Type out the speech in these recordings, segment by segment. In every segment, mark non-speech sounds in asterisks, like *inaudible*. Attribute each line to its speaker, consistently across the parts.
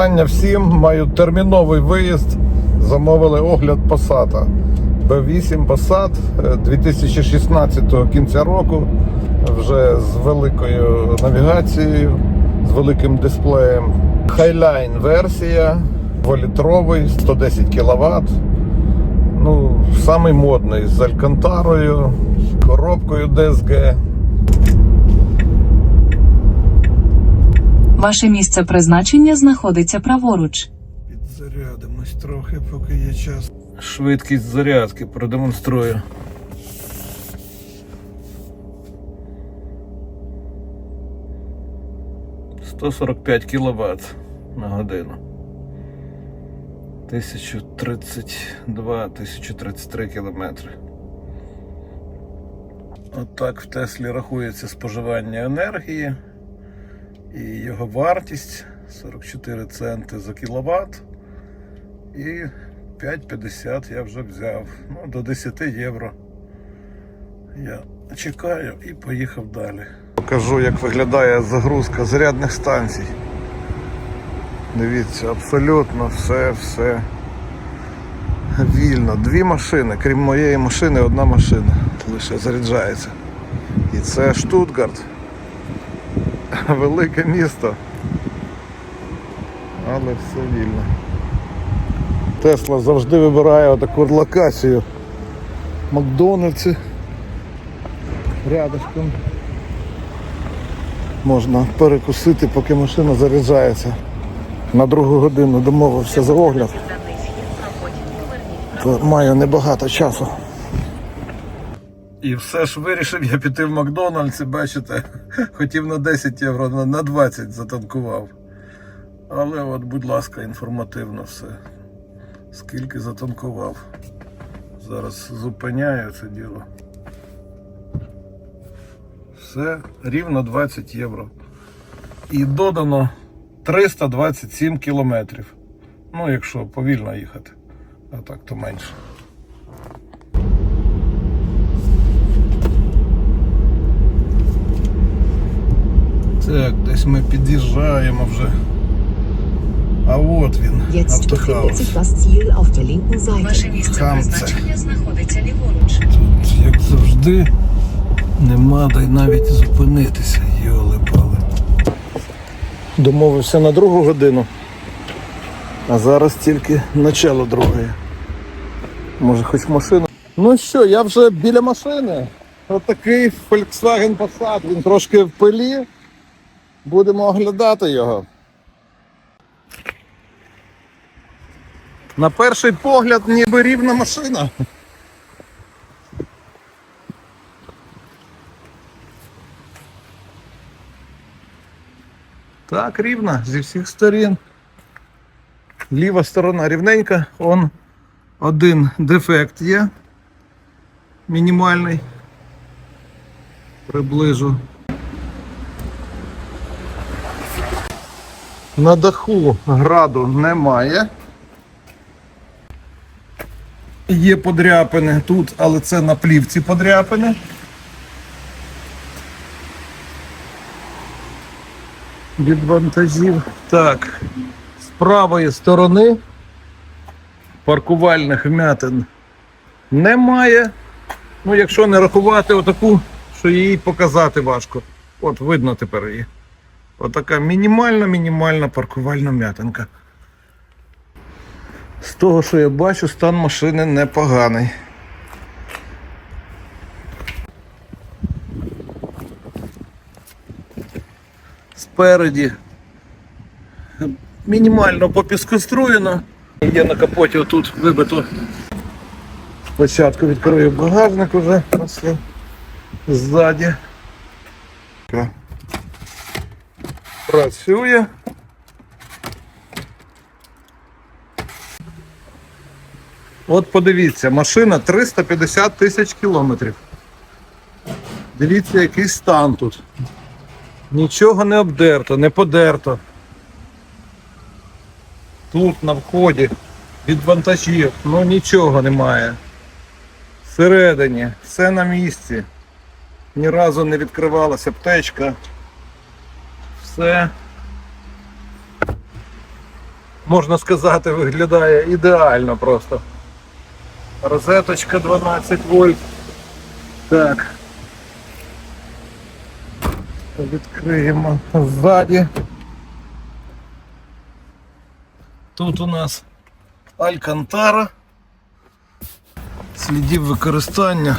Speaker 1: Вітання всім. Маю терміновий виїзд. Замовили огляд Passat. B8 Passat е, 2016 кінця року. Вже з великою навігацією, з великим дисплеєм. Highline версія, 2-літровий, 110 кВт. Ну, самий модний з алькантарою, коробкою DSG.
Speaker 2: Ваше місце призначення знаходиться праворуч.
Speaker 1: Підзарядимось трохи, поки є час. Швидкість зарядки продемонструю. Сто сорок п'ять кіловат на годину. 1032-1033 кілометри. Отак в Теслі рахується споживання енергії і його вартість 44 центи за кіловат. І 5,50 я вже взяв. Ну, до 10 євро. Я чекаю і поїхав далі. Покажу, як виглядає загрузка зарядних станцій. Дивіться, абсолютно все, все вільно. Дві машини, крім моєї машини, одна машина лише заряджається. І це Штутгарт. *laughs* Велике місто. Але все вільно. Тесла завжди вибирає таку локацію. Макдональдси. Рядышком. Можна перекусити, поки машина заряджається. На другу годину домовився за огляд. Маю небагато часу. І все ж вирішив я піти в Макдональдс, і бачите, хотів на 10 євро, на- на 20 затанкував. Але от, будь ласка, інформативно все. Скільки затанкував. Зараз зупиняю це діло. Все, рівно 20 євро. І додано 327 кілометрів. Ну, якщо повільно їхати. А так то менше. Так, десь ми під'їжджаємо вже. А от він,
Speaker 3: Jetzt befindet
Speaker 1: автохаус.
Speaker 3: sich das Ziel auf der linken Seite.
Speaker 2: Ваше місце призначення знаходиться ліворуч.
Speaker 1: Тут, як завжди, нема де навіть зупинитися, йоли пали. Домовився на другу годину, а зараз тільки начало другої. Може хоч машину. Ну що, я вже біля машини. Отакий Volkswagen Passat, він трошки в пилі. Будемо оглядати його. На перший погляд ніби рівна машина. Так, рівно, зі всіх сторін. Ліва сторона рівненька, он один дефект є. Мінімальний. Приближу. На даху граду немає. Є подряпини тут, але це на плівці подряпини. від вантажів. Так, з правої сторони паркувальних вмятин немає. Ну, якщо не рахувати отаку, що її показати важко. От видно тепер її. Отака мінімальна, мінімальна паркувальна м'ятинка. З того, що я бачу, стан машини непоганий. спереді. Мінімально попіскоструєно. Є на капоті отут вибито. Спочатку відкрию багажник уже ззаді. Працює. От подивіться, машина 350 тисяч кілометрів. Дивіться, який стан тут. Нічого не обдерто, не подерто. Тут на вході від вантажів, ну нічого немає. Всередині, все на місці. Ні разу не відкривалася аптечка. Все можна сказати, виглядає ідеально просто. Розеточка 12 вольт. Так. Відкриємо ззаді. Тут у нас Алькантара. Слідів використання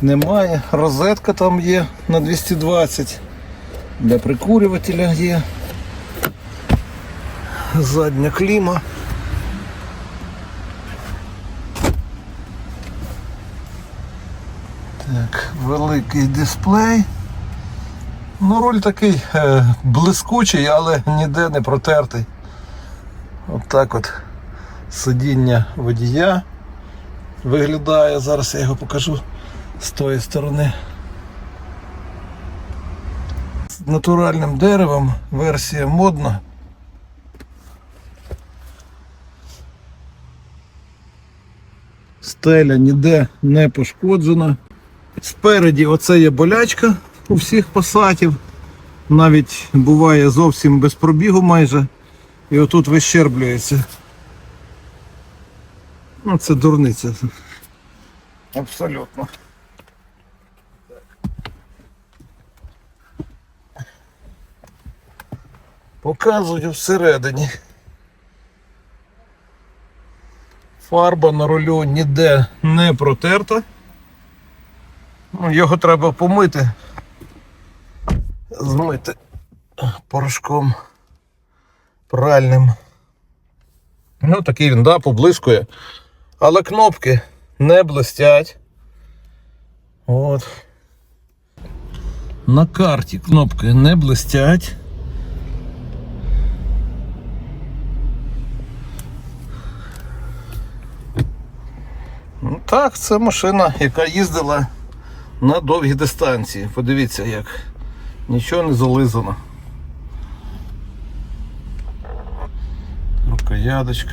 Speaker 1: немає. Розетка там є на 220. Для прикурювателя є. Задня кліма. Так, великий дисплей. Ну, руль такий е, блискучий, але ніде не протертий. От так от сидіння водія виглядає. Зараз я його покажу з тої сторони. З натуральним деревом версія модна. Стеля ніде не пошкоджена. Спереді оце є болячка у всіх пасатів. Навіть буває зовсім без пробігу майже. І отут вищерблюється. Ну, це дурниця. Абсолютно. Показую всередині. Фарба на рулю ніде не протерта. Ну, його треба помити. Змити порошком пральним. Ну, такий він, да, поблискує. Але кнопки не блистять. От. На карті кнопки не блистять. Так, це машина, яка їздила на довгі дистанції. Подивіться як. Нічого не зализано. Рукоядочка.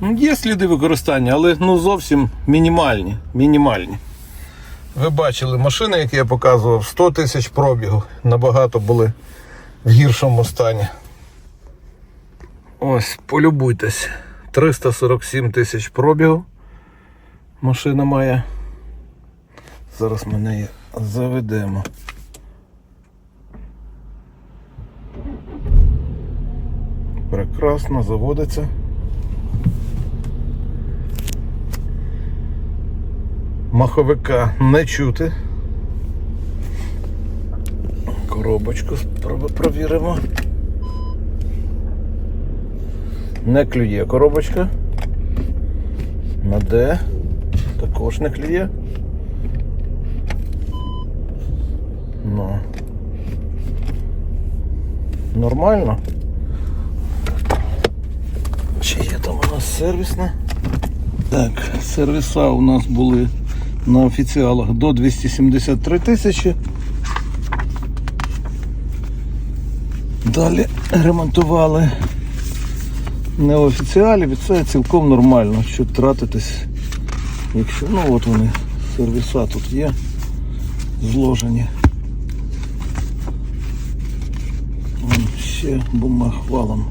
Speaker 1: Ну, Є сліди використання, але ну зовсім мінімальні. мінімальні. Ви бачили машини, які я показував, 100 тисяч пробігу. Набагато були в гіршому стані. Ось, полюбуйтесь. 347 тисяч пробігу. Машина має. Зараз ми неї заведемо. Прекрасно заводиться. Маховика не чути. Коробочку провіримо. Не клює коробочка. На Д. Також не клює. Ну. Нормально. Чи є там у нас сервісна? Так, сервіса у нас були на офіціалах до 273 тисячі. Далі ремонтували неофіціалів і це цілком нормально, щоб тратитись. Якщо, ну от вони, сервіса тут є, зложені. Вон ще бумаг валом.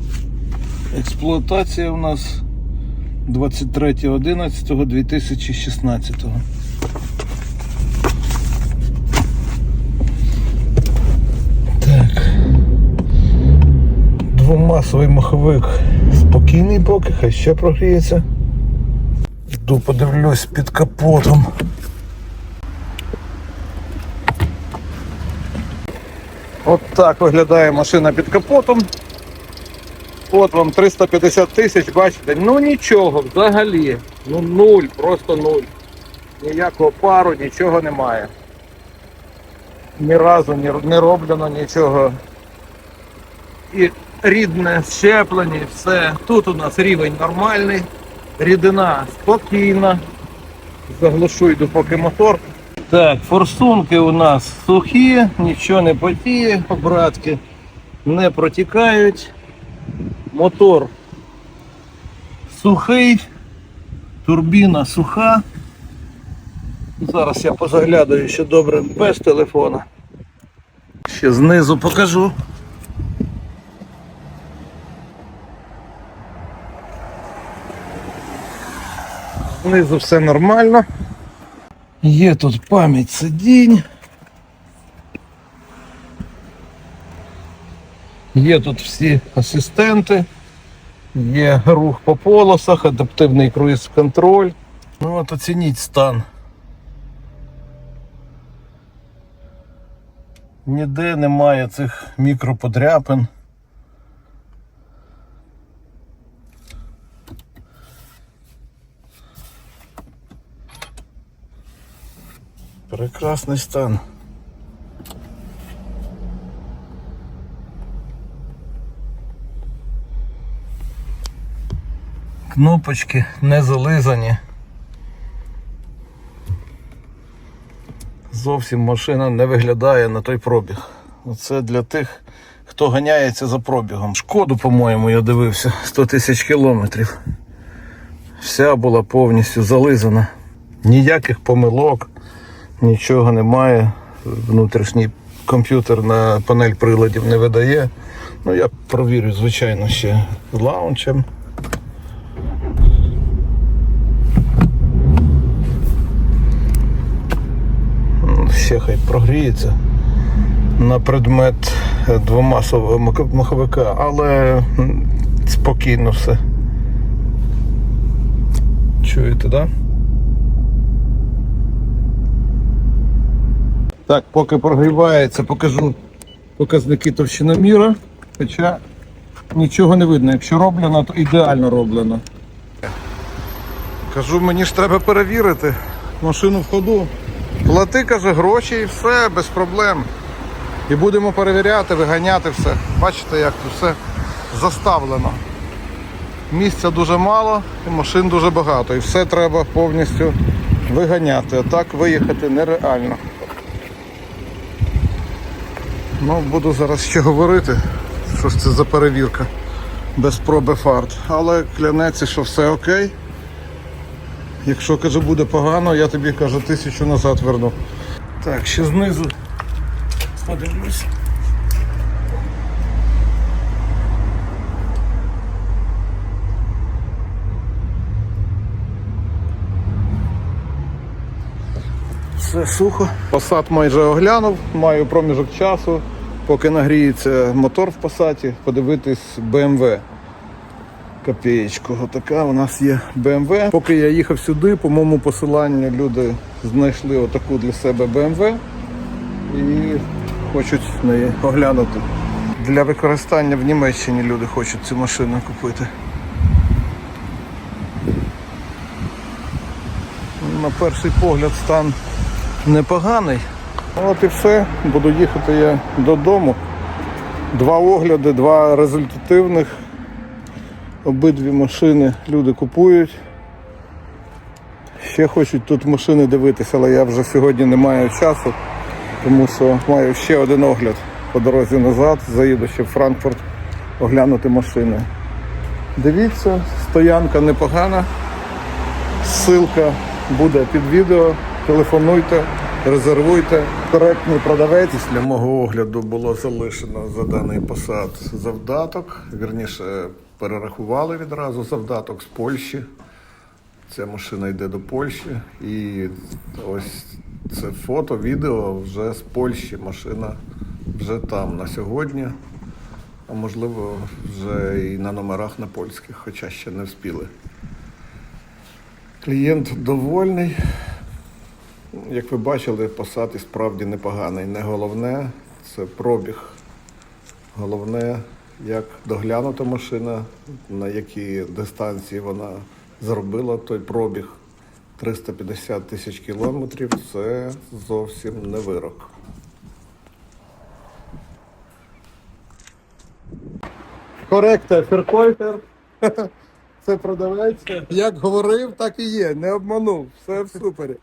Speaker 1: Експлуатація у нас 23.11.2016. Двомасовий маховик спокійний поки, хай ще прогріється. Йду подивлюсь під капотом. От так виглядає машина під капотом. От вам 350 тисяч, бачите, ну нічого взагалі. Ну нуль, просто нуль. Ніякого пару, нічого немає. Ні разу не роблено нічого. І рідне щеплення, і все. Тут у нас рівень нормальний, рідина спокійна. Заглушу йду поки мотор. Так, форсунки у нас сухі, нічого не потіє, обратки не протікають. Мотор сухий, турбіна суха. Зараз я позаглядаю ще добре без телефона. Ще знизу покажу. Знизу все нормально. Є тут пам'ять сидінь. Є тут всі асистенти, є рух по полосах, адаптивний круїз-контроль. Ну от оцініть стан. Ніде немає цих мікроподряпин. Прекрасний стан. Кнопочки не зализані. Зовсім машина не виглядає на той пробіг. Це для тих, хто ганяється за пробігом. Шкоду, по-моєму, я дивився 100 тисяч кілометрів. Вся була повністю зализана. Ніяких помилок, нічого немає. Внутрішній комп'ютер на панель приладів не видає. Ну, я провірю, звичайно, ще лаунчем. Ще хай прогріється на предмет двомасового маховика, але спокійно все. Чуєте, так? Да? Так, поки прогрівається, покажу показники товщиноміра, хоча нічого не видно. Якщо роблено, то ідеально роблено. Кажу, мені ж треба перевірити машину в ходу. Плати, каже, гроші і все, без проблем. І будемо перевіряти, виганяти все. Бачите, як тут все заставлено. Місця дуже мало, і машин дуже багато. І все треба повністю виганяти. А так виїхати нереально. Ну, буду зараз ще говорити, що ж це за перевірка без проби фарт. Але клянеться, що все окей. Якщо каже буде погано, я тобі кажу тисячу назад верну. Так, ще знизу подивлюсь. Все сухо. Посад майже оглянув, маю проміжок часу, поки нагріється мотор в посаді, подивитись BMW. Копієчку. Отака у нас є BMW. Поки я їхав сюди, по моєму посиланню люди знайшли отаку для себе BMW і хочуть неї оглянути. Для використання в Німеччині люди хочуть цю машину купити. На перший погляд стан непоганий. От і все. Буду їхати я додому. Два огляди, два результативних. Обидві машини люди купують. Ще хочуть тут машини дивитися, але я вже сьогодні не маю часу, тому що маю ще один огляд по дорозі назад. Заїду ще в Франкфурт оглянути машини. Дивіться, стоянка непогана. Ссылка буде під відео. Телефонуйте, резервуйте. Коректний продавець. Після мого огляду було залишено за даний посад завдаток. Вірніше, перерахували відразу завдаток з Польщі. Ця машина йде до Польщі. І ось це фото, відео вже з Польщі. Машина вже там на сьогодні. А можливо, вже і на номерах на польських, хоча ще не вспіли. Клієнт довольний. Як ви бачили, посад і справді непоганий. Не головне це пробіг. Головне, як доглянута машина, на якій дистанції вона зробила той пробіг 350 тисяч кілометрів. Це зовсім не вирок. Коректор, феркойфер. *laughs* Це продавець. Як говорив, так і є. Не обманув. Все в супері.